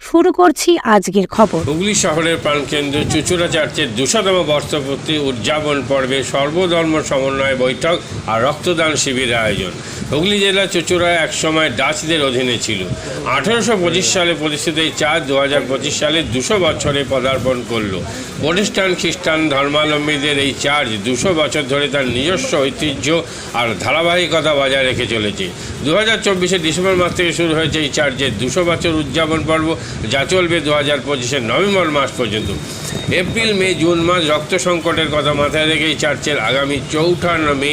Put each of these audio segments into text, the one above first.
শুরু করছি আজকের খবর। হুগলি শহরের প্রাণকেন্দ্র চুচুড়া চার্চের দুশোতম বর্ষপূর্তি উদযাপন পর্বে সর্বধর্ম সমন্বয় বৈঠক আর রক্তদান শিবিরের আয়োজন। হুগলি জেলা চুচুড়া একসময় ডাচদের অধীনে ছিল। আঠেরোশো সালে প্রতিষ্ঠিত এই চার্চ দু সালে দুশো বছরে পদার্পণ করল। প্রতিষ্ঠান খ্রিস্টান ধর্মাবলম্বীদের এই চার্চ দুশো বছর ধরে তার নিজস্ব ঐতিহ্য আর ধারাবাহিকতা বজায় রেখে চলেছে। দু হাজার চব্বিশে ডিসেম্বর মাস থেকে শুরু হয়েছে এই চার্চের দুশো বছর উদযাপন পর্ব। যা চলবে দু হাজার পঁচিশের নভেম্বর মাস পর্যন্ত। এপ্রিল, মে, জুন মাস রক্ত সংকটের কথা মাথায় রেখে এই চার্চের আগামী চৌঠা মে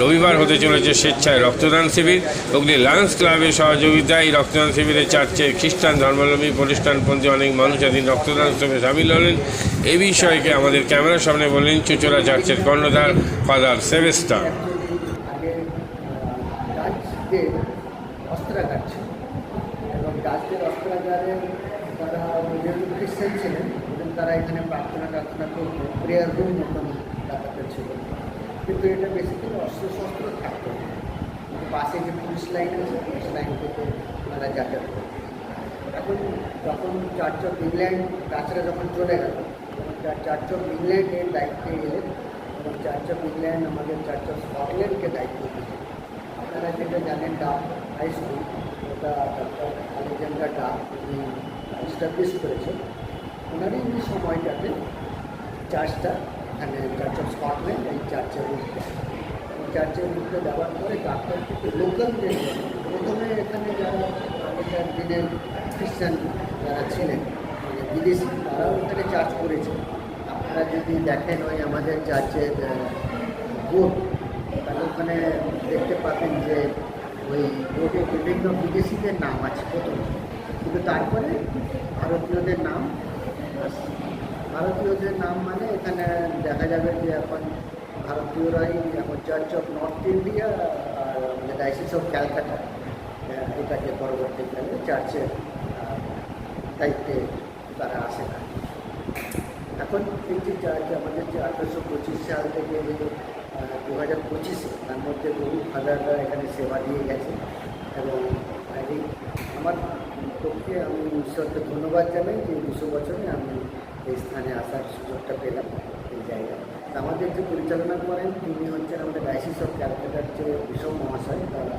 রবিবার হতে চলেছে স্বেচ্ছায় রক্তদান শিবির। অগ্নি লায়ন্স ক্লাবের সহযোগিতায় রক্তদান শিবিরে চার্চের খ্রিস্টান ধর্মাবলম্বী প্রতিষ্ঠানপন্থী অনেক মানুষ এদিন রক্তদান উৎসবে সামিল হলেন। এ বিষয়কে আমাদের ক্যামেরার সামনে বললেন চুচুড়া চার্চের কর্ণধার ফাদার সেভেস্টার আগে ডাচদের অস্ত্রাগার ছিল এবং ডাচদের অস্ত্রাগারে তারা যেহেতু খ্রিস্টান ছিলেন এবং তারা এখানে প্রার্থনা টার্থনা করতো প্রেয়ার রুম মতন ব্যাপারটা ছিল কিন্তু এটা বেসিক্যালি অস্ত্র শস্ত্র থাকতো না। কিন্তু পাশে যে পুলিশ লাইন আছে পুলিশ লাইন থেকে তারা যাতায়াত করতো এখন যখন চার্চ অফ ইংল্যান্ড ডাচরা যখন চলে গেল তখন চার্চ অফ ইংল্যান্ডের দায়িত্বে এলেন এবং চার্চ অফ ইংল্যান্ড আমাদের চার্চ অফ স্কটল্যান্ডকে দায়িত্ব দিয়েছে আপনারা যেটা জানেন ডাক হাই স্কুল ওটা ডক্টর আলেকজান্ডার ডাক উনি এস্টাবলিশ করেছেন ওনারই এই সময়টাতে চার্চটা এখানে চার্চ অফ স্কটল্যান্ড এই চার্চের রূপ এই চার্চের রূপে দেওয়ার পরে ডাক্তার থেকে লোকাল যে প্রথমে এখানে যারা আগেকার দিনের খ্রিস্টান যারা ছিলেন মানে বিদেশি, তারাও এখানে চার্চ করেছে আপনারা যদি দেখেন ওই আমাদের চার্চের বোর্ড তাহলে ওখানে দেখতে পাবেন যে ওই বোর্ডে বিভিন্ন বিদেশিদের নাম আছে প্রথমে কিন্তু তারপরে ভারতীয়দের নাম। ভারতীয়দের নাম মানে এখানে দেখা যাবে যে এখন ভারতীয়রাই এখন চার্চ অফ নর্থ ইন্ডিয়া আর আমাদের ডাইসিস অফ ক্যালকাটা এটাকে পরবর্তীকালে চার্চের দায়িত্বে তারা আসে না। এখন এই চার্চ আমাদের যে আঠারোশো পঁচিশ সাল থেকে দু হাজার পঁচিশে তার মধ্যে বহু ফাদাররা এখানে সেবা দিয়ে গেছে এবং আমার পক্ষে আমি ঈশ্বরকে ধন্যবাদ জানাই যে দুশো বছরে আমি এই স্থানে আসার সুযোগটা পেলাম এই জায়গায়। তা আমাদের যে পরিচালনা করেন, তিনি হচ্ছেন আমাদের ডাইসিস অফ ক্যালকাটার যে বিষয় মহাশয়, তারা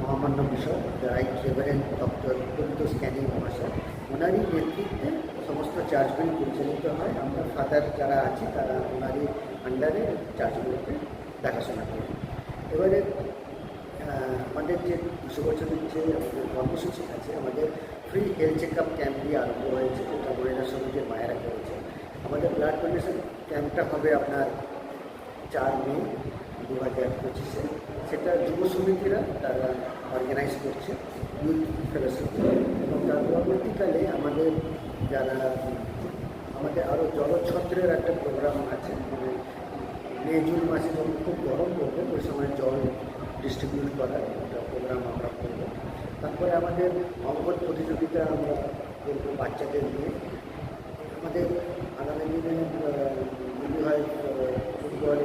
মহামান্য বিষয় রাইট রেভারেন্ট ডক্টর পবিত্র স্ক্যানিং মহাশয়। ওনারই নেতৃত্বে সমস্ত চার্জগুলি পরিচালিত হয়। আমরা ফাদার যারা আছি, তারা ওনারই আন্ডারে চার্জগুলোকে দেখাশোনা করি। এবারে আমাদের যে দুশো বছরের যে কর্মসূচি আছে, আমাদের free health check up camp দিয়ে আরম্ভ হয়েছে যেটা মহিলা সমিতির মায়েরা করেছে। আমাদের ব্লাড ডোনেশন ক্যাম্পটা হবে আপনার চার মে দু হাজার পঁচিশে। সেটা যুব সমিতিরা তারা অর্গানাইজ করছে ইউথ ফেলোশিপ এবং তার পরবর্তীকালে আমাদের যারা, আমাদের আরও জলছত্রের একটা প্রোগ্রাম আছে মানে মে, জুন মাসে যখন খুব গরম পড়বে, ওই সময় জল ডিস্ট্রিবিউট করার একটা প্রোগ্রাম তারপরে আমাদের অঙ্কন প্রতিযোগিতা আমরা করব বাচ্চাদের নিয়ে আমাদের আগামী দিনে যদি হয় ফুটবল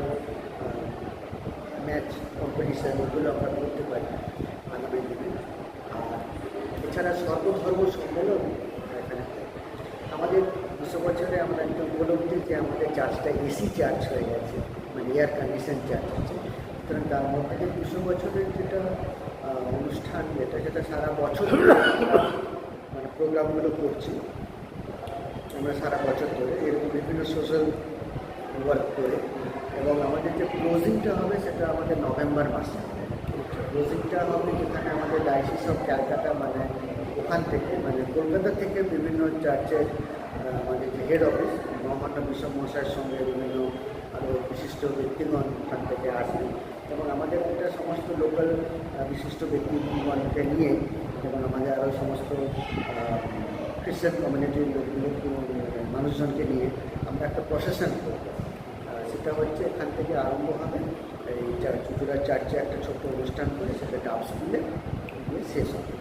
ম্যাচ কম্পিটিশান এগুলো আমরা করতে পারি আগামী দিনে। আর এছাড়া সর্বধর্ম সম্মেলন এখানে আমাদের দুশো বছরে আমরা একটা উপলব্ধি যে আমাদের চার্জটা এসি চার্জ হয়ে গেছে মানে এয়ার কন্ডিশন চার্জ সুতরাং তার মধ্যে যে দুশো বছরের যেটা অনুষ্ঠান যেটা, সেটা সারা বছর মানে প্রোগ্রামগুলো করছি। আমরা সারা বছর ধরে এরকম বিভিন্ন সোশ্যাল ওয়ার্ক করে এবং আমাদের যে ক্লোজিংটা হবে সেটা আমাদের নভেম্বর মাসে। ক্লোজিংটা হবে যেখানে আমাদের ডাইসিস অফ ক্যালকাটা মানে ওখান থেকে মানে কলকাতা থেকে বিভিন্ন চার্চের আমাদের যে হেড অফিস মহামান্য বিশ্ব মহাশয়ের সঙ্গে বিভিন্ন আরও বিশিষ্ট ব্যক্তিগণ ওখান থেকে আসবেন এবং আমাদের একটা সমস্ত লোকাল বিশিষ্ট ব্যক্তিগণকে নিয়ে এবং আমাদের আরও সমস্ত খ্রিস্টান কমিউনিটির লোকগুলো মানুষজনকে নিয়ে আমরা একটা প্রসেশন করব। সেটা হচ্ছে এখান থেকে আরম্ভ হবে এই চুচুড়া চার্চে একটা ছোট্ট অনুষ্ঠান করে সেটা ডাব স্কুলে শেষ হবে।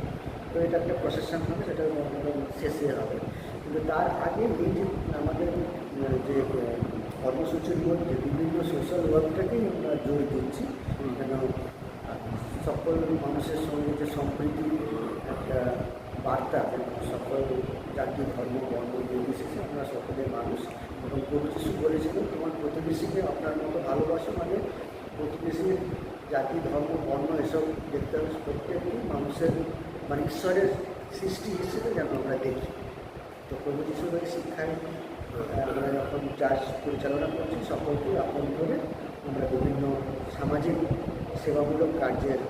তো এটা একটা প্রসেশন হবে, সেটা শেষে হবে। কিন্তু তার আগে যে আমাদের যে কর্মসূচির মধ্যে বিভিন্ন সোশ্যাল ওয়ার্কটাকেই আমরা জোর দিচ্ছি। কেন? সকল মানুষের সঙ্গে যে সম্প্রীতি একটা বার্তা সকল জাতি ধর্ম বর্ণ নির্বিশেষে আমরা সকলে মানুষ এবং প্রভু যিশু বলেছিলেন তোমার প্রতিবেশীকে আপনার মতো ভালোবাসা মানে প্রতিবেশী জাতি ধর্ম বর্ণ এসব দেখতে হবে। প্রত্যেকটি মানুষের মানে ঈশ্বরের সৃষ্টি হিসেবে যেন আমরা দেখি। তো প্রভু যিশুর শিক্ষায় আমরা যখন চার্চ পরিচালনা করছি সকলকে আপন করে আমরা বিভিন্ন সামাজিক সেবামূলক কার্যের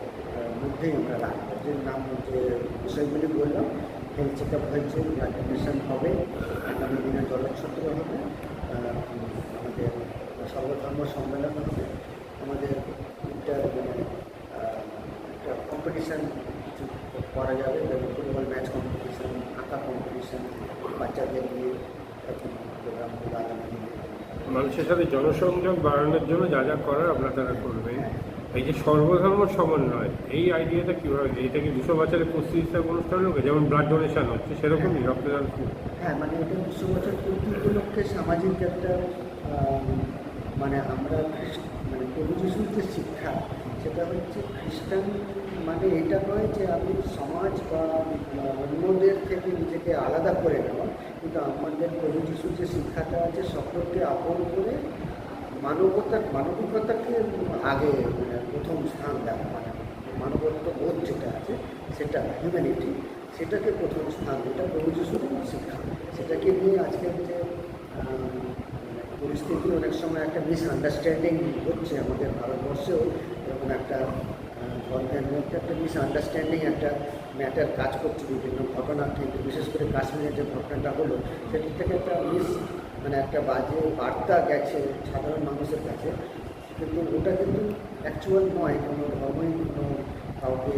মধ্যেই আমরা রাখব যে নাম যে বিষয়গুলি বললাম হেলথ চেক আপ হয়েছে ডোনেশন হবে আগামী দিনে জলচ্ছত্র হবে আমাদের সর্বধর্ম সম্মেলন হবে আমাদের ইন্টার মানে একটা কম্পিটিশান কিছু করা যাবে ফুটবল ম্যাচ কম্পিটিশান আঁকা কম্পিটিশান বাচ্চাদের নিয়ে এরকম প্রোগ্রামগুলো আগামী দিনে মানুষের সাথে জনসংযোগ বাড়ানোর জন্য যা যা করার আপনারা তারা করবেন। এই যে সর্বধর্ম সমন্বয়, এই আইডিয়াটা কীভাবে, এটা কি দুশো বছরের পঁচিশ অনুষ্ঠান হোক যেমন ব্লাড ডোনেশন হচ্ছে সেরকমই রক্তদান হ্যাঁ মানে এটা দুশো বছর উপলক্ষে সামাজিক একটা মানে আমরা মানে প্রভু যিশুর যে শিক্ষা সেটা হচ্ছে খ্রিস্টান মানে এটা নয় যে আমি সমাজ বা অন্যদের থেকে নিজেকে আলাদা করে নেওয়া কিন্তু আমাদের প্রভু যিশুর যে শিক্ষাটা আছে সকলকে আপন করে মানবতা, মানবিকতাকে আগে মানে প্রথম স্থান দেওয়া মানে মানবত্ব বোধ যেটা আছে সেটা হিউম্যানিটি সেটাকে প্রথম স্থান, এটা প্রভু যিশুর শিক্ষা। সেটাকে নিয়ে আজকের যে পরিস্থিতি অনেক সময় একটা মিসআন্ডারস্ট্যান্ডিং হচ্ছে আমাদের ভারতবর্ষেও এরকম একটা ধর্মের মধ্যে একটা মিসআন্ডারস্ট্যান্ডিং একটা ম্যাটার কাজ করছে বিভিন্ন ঘটনা, কিন্তু বিশেষ করে কাশ্মীরের যে ঘটনাটা হলো সেটির থেকে একটা মিস মানে একটা বাজে বার্তা গেছে সাধারণ মানুষের কাছে। কিন্তু ওটা কিন্তু অ্যাকচুয়াল নয়, কোনো ধর্মই কোনো কাউকে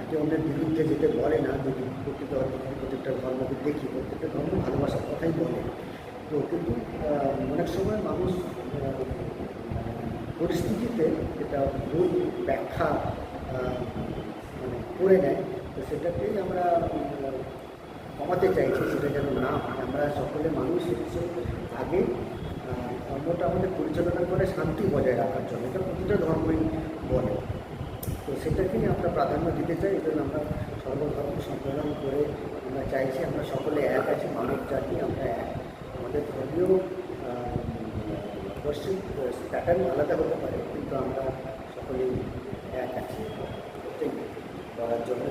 একে অন্যের বিরুদ্ধে যেতে বলে না। যদি অর্থে প্রত্যেকটা ধর্মকে দেখি, প্রত্যেকটা ধর্ম ভালোবাসার কথাই বলে। তো কিন্তু অনেক সময় মানুষ পরিস্থিতিতে এটা ভুল ব্যাখ্যা মানে করে নেয়, তো সেটাকেই আমরা কমাতে চাইছি, সেটা যেন না হয়। আমরা সকলে মানুষ হচ্ছে আগে ধর্মটা আমাদের পরিচালনা করে, শান্তি বজায় রাখার জন্য, এটা প্রতিটা ধর্মই বলে। তো সেটাকেই আমরা প্রাধান্য দিতে চাই এই জন্য আমরা সর্বধর্ম সম্মেলন করে আমরা চাইছি, আমরা সকলে এক আছি, মানব জাতি, আমরা এক আমাদের ধর্মীয় পশ্চিম প্যাটার্ন আলাদা হতে পারে কিন্তু আমরা সকলেই এক আছি এটাই করার জন্য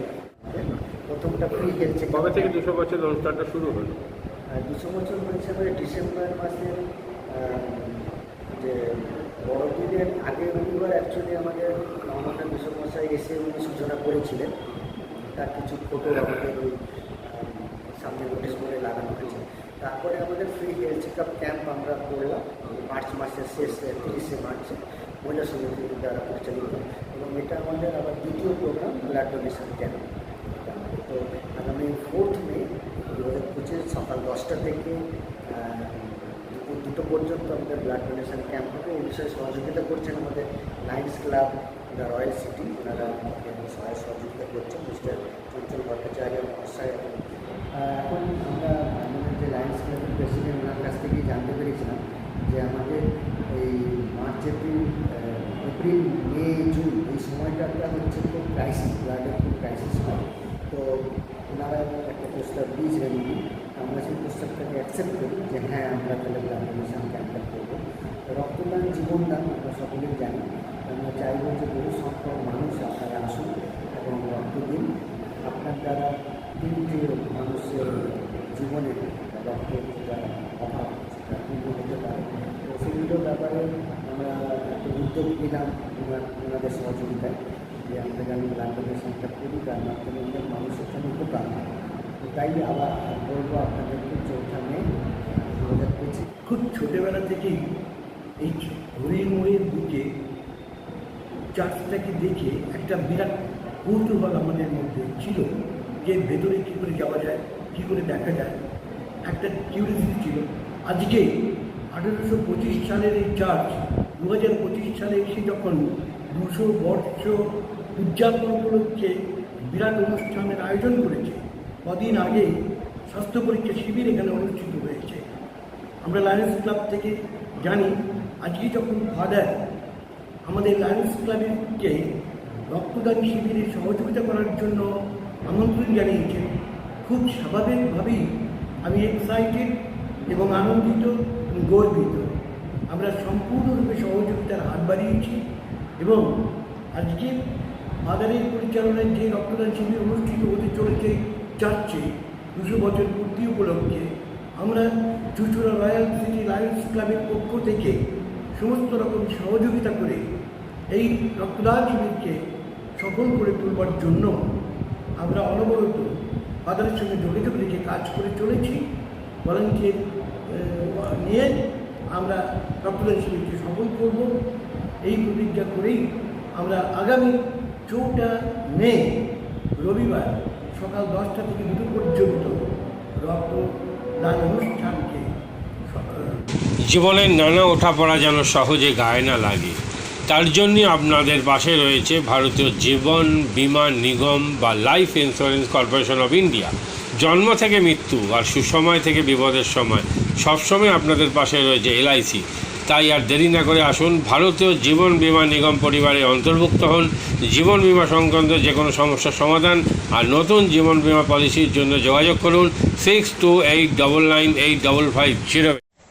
প্রথমটা ফ্রি হেলথ কবে থেকে দুশো বছর অনুষ্ঠানটা শুরু হলো? আর দুশো বছর হয়েছে আমাদের ডিসেম্বর মাসে যে বড়দিনের আগে রবিবার অ্যাকচুয়ালি আমাদের আমাদের বিশ্বমশাই এসে উনি সূচনা করেছিলেন। তার কিছু ফটো আমাদের ওই সামনে নোটিশ বোর্ডে লাগানো হয়েছে। তারপরে আমাদের free health check up camp আমরা করলাম। মার্চ মাসের শেষ তিরিশে মার্চে মহিলা সমিতি দ্বারা পরিচালিত এবং এটা আমাদের আবার দ্বিতীয় প্রোগ্রাম ব্লাড ডোনেশন ক্যাম্প তো আগামী ফোর্থ মে দু হাজার পঁচিশ সকাল দশটা থেকে দুপুর দুটো পর্যন্ত আমাদের ব্লাড ডোনেশন ক্যাম্প হবে। এই বিষয়ে সহযোগিতা করছেন আমাদের lions club the royal city ওনারা সহায় সহযোগিতা করছেন, মিস্টার চঞ্চল ভট্টাচার্য মহাশয় এখন আমরা আমাদের যে লাইন্স ক্লাবের প্রেসিডেন্ট ওনার কাছ থেকেই জানতে পেরেছিলাম যে আমাদের এই March April ah, April May June এই সময়টাটা হচ্ছে খুব ক্রাইসিস ব্লাডের খুব ক্রাইসিস হয়। তো ওনারা একটা প্রস্তাব দিয়েছিলেন উনি। আমরা সেই প্রস্তাবটাকে অ্যাকসেপ্ট করি যে হ্যাঁ আমরা তাহলে ব্লাড ডোনেশন ক্যাম্পটা করব। তো রক্তদান জীবনদান আমরা সকলেই জানি। আমরা চাইব যে বহু সংখ্যক মানুষ আপনারা আসুন এবং রক্ত দিন। আপনার দ্বারা তিনটি মানুষের জীবনে রক্ত যেটা অভাব হতে পারে। তো সেগুলোর ব্যাপারে আমরা একটা উদ্যোগ নিলাম ওনাদের সহযোগিতায়, যে আমরা যেন ব্লাড ডোনেশনটা করি, তার মাধ্যমে মানুষের জন্য উপকার তাই আবার বলব আপনাদেরকে, চৌঠা মে দু হাজার পঁচিশ। খুব ছোটবেলা থেকেই এই হরিময়ের বুকে চার্চটাকে দেখে একটা বিরাট কৌতূহল আমাদের মধ্যে ছিল যে ভেতরে কী করে যাওয়া যায়, কী করে দেখা যায়। একটা কিউরিয়াসিটি ছিল। আজকে আঠেরোশো পঁচিশ সালের এই চার্চ দু হাজার পঁচিশ সালে এসে যখন দুশো বর্ষ উদযাপন উপলক্ষে বিরাট অনুষ্ঠানের আয়োজন করেছে, কদিন আগে স্বাস্থ্য পরীক্ষা শিবির এখানে অনুষ্ঠিত হয়েছে। আমরা লায়ন্স ক্লাব থেকে জানি, আজকে যখন ফাদার আমাদের লায়ন্স ক্লাবকে রক্তদান শিবিরে সহযোগিতা করার জন্য আমন্ত্রণ জানিয়েছেন, খুব স্বাভাবিকভাবেই আমি এক্সাইটেড এবং আনন্দিত এবং গর্বিত। আমরা সম্পূর্ণরূপে সহযোগিতার হাত বাড়িয়েছি এবং আজকে মাদারের পরিচালনায় যে রক্তদান শিবির অনুষ্ঠিত হতে চলেছে, যাচ্ছে, দুশো বছর পূর্তি উপলক্ষে, আমরা চুচুড়া রয়্যাল সিটি লায়ন্স ক্লাবের পক্ষ থেকে সমস্ত রকম সহযোগিতা করে এই রক্তদান শিবিরকে সফল করে তুলবার জন্য আমরা অনবরত ফাদারের সঙ্গে যোগাযোগ রেখে কাজ করে চলেছি। ভলান্টিয়ার নিয়ে আমরা রক্তদান শিবিরকে সফল করব। এই প্রতিজ্ঞা করেই আমরা আগামী চৌঠা মে, রবিবার সকাল দশটা থেকে দুটো পর্যন্ত রক্তদান অনুষ্ঠানকে জীবনের নানা ওঠাপড়া যেন সহজে গায়ে না লাগে। তার জন্যই আপনাদের পাশে রয়েছে ভারতীয় জীবন বীমা নিগম বা life insurance corporation of India. জন্ম থেকে মৃত্যু আর সুসময় থেকে বিপদের সময় সবসময় আপনাদের পাশে রয়েছে এলআইসি। তাই আর দেরি না করে আসুন, ভারতীয় জীবন বিমা নিগম পরিবারে অন্তর্ভুক্ত হন। জীবন বিমা সংক্রান্ত যে কোনো সমস্যার সমাধান আর নতুন জীবন বিমা পলিসির জন্য যোগাযোগ করুন six two eight double nine eight double five zero